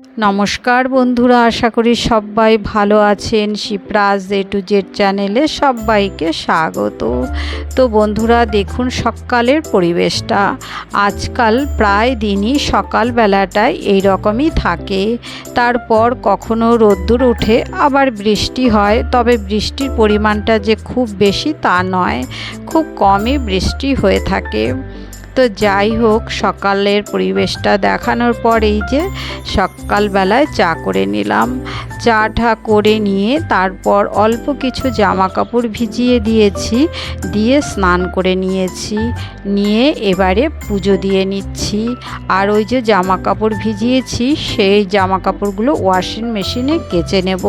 নমস্কার বন্ধুরা, আশা করি সবাই ভালো আছেন। শিপ্রাজ এ টু জেড চ্যানেলে সবাইকে স্বাগত। তো বন্ধুরা, দেখুন সকালের পরিবেশটা। আজকাল প্রায় দিনই সকালবেলাটায় এই রকমই থাকে। তারপর কখনো রোদ্দুর উঠে আবার বৃষ্টি হয়। তবে বৃষ্টির পরিমাণটা যে খুব বেশি তা নয়, খুব কমই বৃষ্টি হয়ে থাকে। তো যাই হোক, সকালের পরিবেশটা দেখানোর পরেই যে সকালবেলায় চা করে নিলাম। চাটা করে নিয়ে তারপর অল্প কিছু জামা কাপড় ভিজিয়ে দিয়েছি, দিয়ে স্নান করে নিয়েছি। নিয়ে এবারে পুজো দিয়ে নিচ্ছি। আর ওই যে জামা কাপড় ভিজিয়েছি, সেই জামা কাপড়গুলো ওয়াশিং মেশিনে কেচে নেব।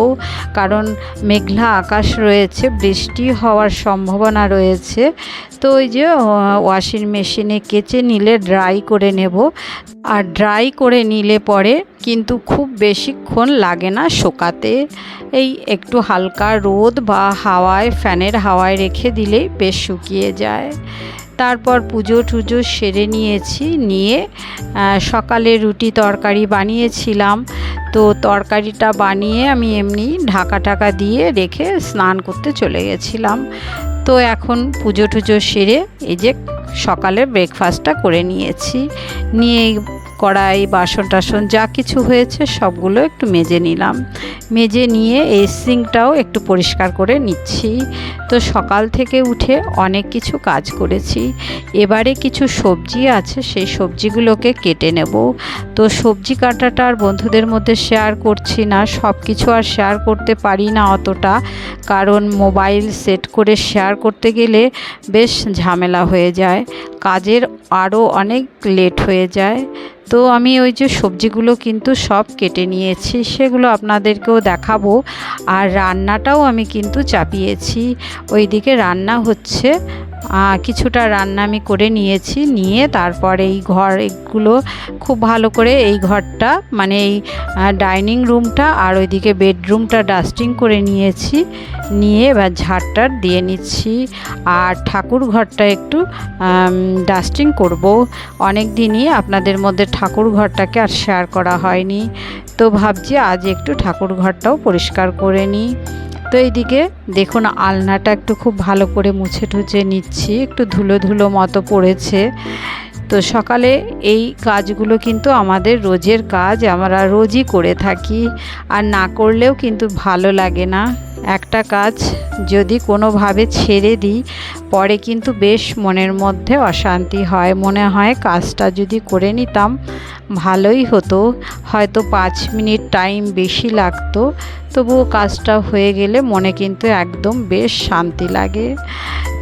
কারণ মেঘলা আকাশ রয়েছে, বৃষ্টি হওয়ার সম্ভাবনা রয়েছে। তো ওই যে ওয়াশিং মেশিনে কেচে নিলে ড্রাই করে নেব। আর ড্রাই করে নিলে পরে কিন্তু খুব বেশিক্ষণ লাগে না শোকাতে। এই একটু হালকা রোদ বা হাওয়ায়, ফ্যানের হাওয়ায় রেখে দিলেই বেশ শুকিয়ে যায়। তারপর পুজো টুজো সেরে নিয়েছি, নিয়ে সকালে রুটি তরকারি বানিয়েছিলাম। তো তরকারিটা বানিয়ে আমি এমনি ঢাকা টাকা দিয়ে রেখে স্নান করতে চলে গেছিলাম। তো এখন পুজো টুজো সেরে এই যে সকালে ব্রেকফাস্টটা করে নিয়েছি। নিয়ে কড়াই, বাসন টাসন যা কিছু হয়েছে সবগুলো একটু মেজে নিলাম। মেজে নিয়ে এই সিঙ্কটাও একটু পরিষ্কার করে নিচ্ছি। তো সকাল থেকে উঠে অনেক কিছু কাজ করেছি। এবারে কিছু সবজি আছে, সেই সবজিগুলোকে কেটে নেব। তো সবজি কাটাটা আর বন্ধুদের মধ্যে শেয়ার করছি না সব কিছু আর শেয়ার করতে পারি না অতটা। কারণ মোবাইল সেট করে শেয়ার করতে গেলে বেশ ঝামেলা হয়ে যায়। কাজের আরও অনেক লেট হয়ে যায়। তো আমি ওই যে সবজিগুলো কিন্তু সব কেটে নিয়েছি, সেগুলো আপনাদেরকেও দেখাবো। আর রান্নাটাও আমি কিন্তু চাপিয়েছি। ওইদিকে রান্না হচ্ছে কিছুটা রান্না আমি করে নিয়েছি, নিয়ে তারপর এই ঘর এগুলো খুব ভালো করে এই ঘরটা মানে এই ডাইনিং রুমটা আর ওইদিকে বেডরুমটা ডাস্টিং করে নিয়েছি, নিয়ে এবার ঝাড়টার দিয়ে নিচ্ছি। আর ঠাকুর ঘরটা একটু ডাস্টিং করব। অনেক দিনই আপনাদের মধ্যে ঠাকুর ঘরটাকে আর শেয়ার করা হয়নি। তো ভাবছি আজ একটু ঠাকুর ঘরটাও পরিষ্কার করে নিই। তো এইদিকে দেখুন, আলনাটা একটু খুব ভালো করে মুছে টুছে নিচ্ছি। একটু ধুলো ধুলো মতো পড়েছে। তো সকালে এই কাজগুলো কিন্তু আমাদের রোজের কাজ, আমরা রোজই করে থাকি। আর না করলেও কিন্তু ভালো লাগে না। একটা কাজ যদি কোনোভাবে ছেড়ে দিই, পরে কিন্তু বেশ মনের মধ্যে অশান্তি হয়। মনে হয় কাজটা যদি করে নিতাম, ভালোই হতো। হয়তো পাঁচ মিনিট টাইম বেশি লাগতো। তবুও কাজটা হয়ে গেলে মনে কিন্তু একদম বেশ শান্তি লাগে।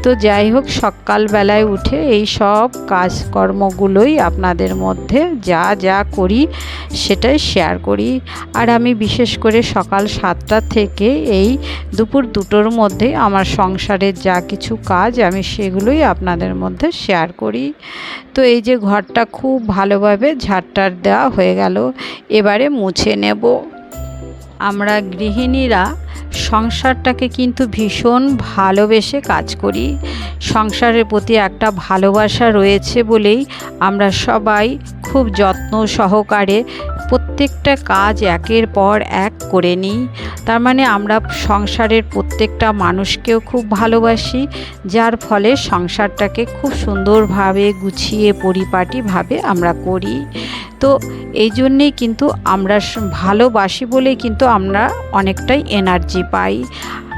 তো যাই হোক, সকালবেলায় উঠে এই সব কাজকর্মগুলোই আপনাদের মধ্যে যা যা করি, সেটাই শেয়ার করি। আর আমি বিশেষ করে সকাল সাতটা থেকে এই দুপুর দুটোর মধ্যে আমার সংসারের যা কিছু কাজ আমি সেগুলোই আপনাদের মধ্যে শেয়ার করি। তো এই যে ঘরটা খুব ভালোভাবে ঝাড়টার দেওয়া হয়ে গেল, এবারে মুছে নেব। আমরা গৃহিণীরা সংসারটাকে কিন্তু ভীষণ ভালোবেসে কাজ করি। সংসারের প্রতি একটা ভালোবাসা রয়েছে বলেই আমরা সবাই খুব যত্ন সহকারে প্রত্যেকটা কাজ একের পর এক করে নিই। তার মানে আমরা সংসারের প্রত্যেকটা মানুষকেও খুব ভালোবাসি, যার ফলে সংসারটাকে খুব সুন্দরভাবে গুছিয়ে, পরিপাটিভাবে আমরা করি। তো এই জন্যেই কিন্তু আমরা ভালোবাসি বলেই কিন্তু আমরা অনেকটাই এনার্জি পাই।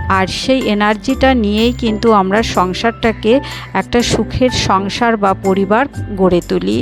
আর সেই এনার্জিটা নিয়েই কিন্তু আমরা সংসারটাকে একটা সুখের সংসার বা পরিবার গড়ে তুলি।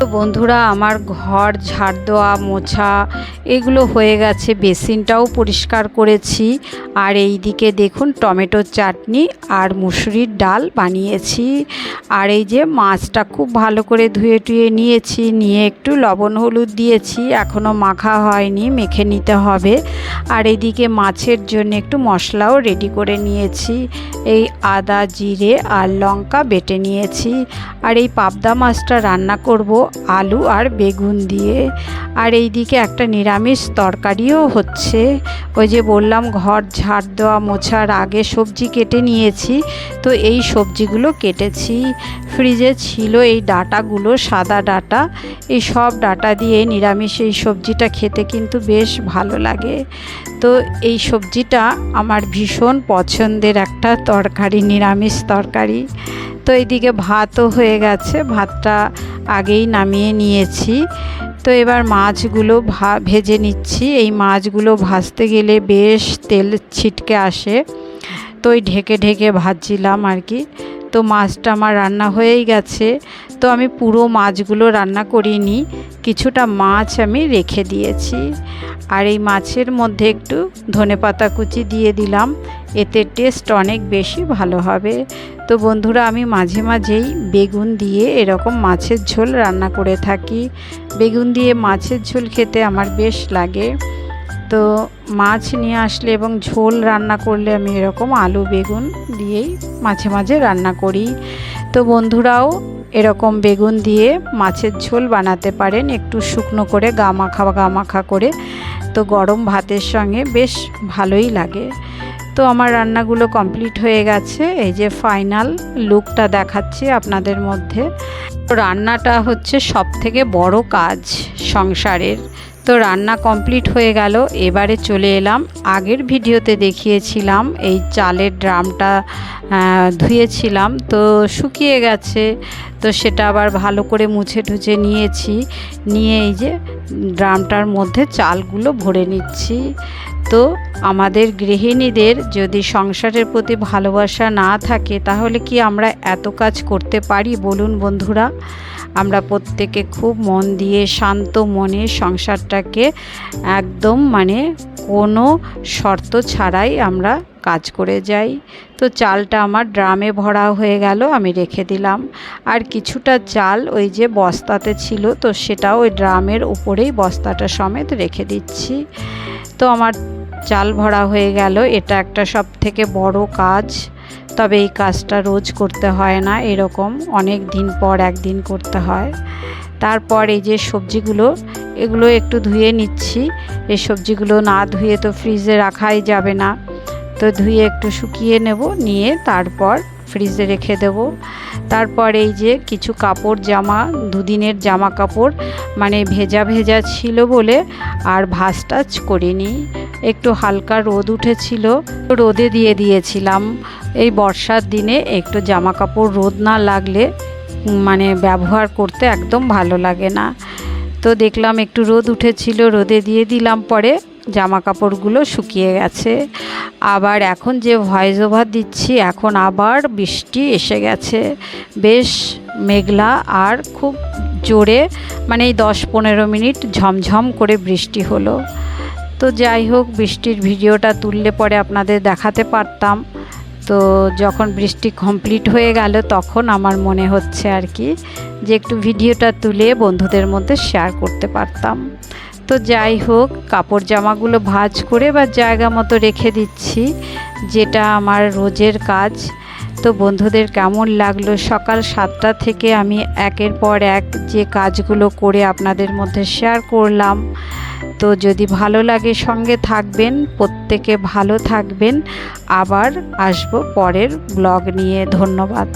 তো বন্ধুরা, আমার ঘর, ঝাড় দেওয়া, মোছা, এগুলো হয়ে গেছে। বেসিনটাও পরিষ্কার করেছি। আর এই দিকে দেখুন, টমেটোর চাটনি আর মুসুরির ডাল বানিয়েছি। আর এই যে মাছটা খুব ভালো করে ধুয়ে টুয়ে নিয়েছি, নিয়ে একটু লবণ হলুদ দিয়েছি। এখনও মাখা হয়নি, মেখে নিতে হবে। আর এইদিকে মাছের জন্য একটু মশলাও রেডি করে নিয়েছি। এই আদা, জিরে আর লঙ্কা বেটে নিয়েছি। আর এই পাবদা মাছটা রান্না করব। আলু আর বেগুন দিয়ে। আর এই দিকে একটা নিরামিষ তরকারিও হচ্ছে। ওই যে বললাম, ঘর ঝাড় দেওয়া, মোছার আগে সবজি কেটে নিয়েছি। তো এই সবজিগুলো কেটেছি। ফ্রিজে ছিল এই ডাটাগুলো, সাদা ডাটা। এই সব ডাটা দিয়ে নিরামিষ এই সবজিটা খেতে কিন্তু বেশ ভালো লাগে। তো এই সবজিটা আমার ভীষণ পছন্দের একটা তরকারি, নিরামিষ তরকারি। তো এইদিকে ভাতও হয়ে গেছে। ভাতটা আগেই নামিয়ে নিয়েছি। তো এবার মাছগুলো ভা, ভেজে নিচ্ছি। এই মাছগুলো ভাজতে গেলে বেশ তেল ছিটকে আসে। তো ওই ঢেকে ঢেকে ভাজছিলাম আর কি। তো মাছটা আমার রান্না হয়েই গেছে। তো আমি পুরো মাছগুলো রান্না করিনি। কিছুটা মাছ আমি রেখে দিয়েছি। আর এই মাছের মধ্যে একটু ধনেপাতা কুচি দিয়ে দিলাম। এতে টেস্ট অনেক বেশি ভালো হবে। তো বন্ধুরা, আমি মাঝে মাঝেই বেগুন দিয়ে এরকম মাছের ঝোল রান্না করে থাকি। বেগুন দিয়ে মাছের ঝোল খেতে আমার বেশ লাগে। তো মাছ নিয়ে আসলে এবং ঝোল রান্না করলে আমি এরকম আলু বেগুন দিয়েই মাঝে মাঝে রান্না করি। তো বন্ধুরাও এরকম বেগুন দিয়ে মাছের ঝোল বানাতে পারেন, একটু শুকনো করে গা মাখা গা মাখা করে। তো গরম ভাতের সঙ্গে বেশ ভালোই লাগে। তো আমার রান্নাগুলো কমপ্লিট হয়ে গেছে। এই যে ফাইনাল লুকটা দেখাচ্ছি আপনাদের মধ্যে। রান্নাটা হচ্ছে সব থেকে বড় কাজ সংসারের। তো রান্না কমপ্লিট হয়ে গেল। এবারে চলে এলাম। আগের ভিডিওতে দেখিয়েছিলাম, এই চালের ড্রামটা ধুয়েছিলাম। তো শুকিয়ে গেছে। তো সেটা আবার ভালো করে মুছে টুছে নিয়েছি। নিয়ে এই যে ড্রামটার মধ্যে চালগুলো ভরে নিচ্ছি। তো আমাদের গৃহিণীদের যদি সংসারের প্রতি ভালোবাসা না থাকে, তাহলে কি আমরা এত কাজ করতে পারি? বলুন বন্ধুরা। আমরা প্রত্যেকে খুব মন দিয়ে, শান্ত মনে সংসারটাকে একদম মানে কোনো শর্ত ছাড়াই আমরা কাজ করে যাই। তো চালটা আমার ড্রামে ভরা হয়ে গেল, আমি রেখে দিলাম। আর কিছুটা চাল ওই যে বস্তাতে ছিল, তো সেটা ওই ড্রামের উপরেই বস্তাটা সমেত রেখে দিচ্ছি। তো আমার চাল ভরা হয়ে গেল, এটা একটা সব থেকে বড় কাজ। তবে এই কাজটা রোজ করতে হয় না, এরকম অনেক দিন পর একদিন করতে হয়। তারপর এই যে সবজিগুলো, এগুলো একটু ধুয়ে নিচ্ছি। এই সবজিগুলো না ধুয়ে তো ফ্রিজে রাখাই যাবে না। তো ধুয়ে একটু শুকিয়ে নেব, নিয়ে তারপর ফ্রিজে রেখে দেব। তারপর এই যে কিছু কাপড় জামা, দুদিনের জামা কাপড় মানে ভেজা ভেজা ছিল বলে আর ভাজ টাচ করিনি। একটু হালকা রোদ উঠেছিল রোদে দিয়ে দিয়েছিলাম। এই বর্ষার দিনে একটু জামা কাপড় রোদ না লাগলে মানে ব্যবহার করতে একদম ভালো লাগে না। তো দেখলাম একটু রোদ উঠেছিল, রোদে দিয়ে দিলাম, পরে জামা কাপড়গুলো শুকিয়ে গেছে। আবার এখন যে ভয়েস ওভার দিচ্ছি, এখন আবার বৃষ্টি এসে গেছে। বেশ মেঘলা আর খুব জোরে মানে এই দশ পনেরো মিনিট ঝমঝম করে বৃষ্টি হলো। তো যাই হোক, বৃষ্টির ভিডিওটা তুললে পরে আপনাদের দেখাতে পারতাম। তো যখন বৃষ্টি কমপ্লিট হয়ে গেল, তখন আমার মনে হচ্ছে আর কি যে একটু ভিডিওটা তুলে বন্ধুদের মধ্যে শেয়ার করতে পারতাম। তো যাই হোক, কাপড় জামাগুলো ভাজ করে বা জায়গা মতো রেখে দিচ্ছি, যেটা আমার রোজের কাজ। তো বন্ধুদের কেমন লাগল? সকাল সাতটা থেকে আমি একের পর এক যে কাজগুলো করে আপনাদের মধ্যে শেয়ার করলাম। তো যদি ভালো লাগে সঙ্গে থাকবেন, প্রত্যেকে ভালো থাকবেন। আবার আসব পরের ব্লগ নিয়ে। ধন্যবাদ।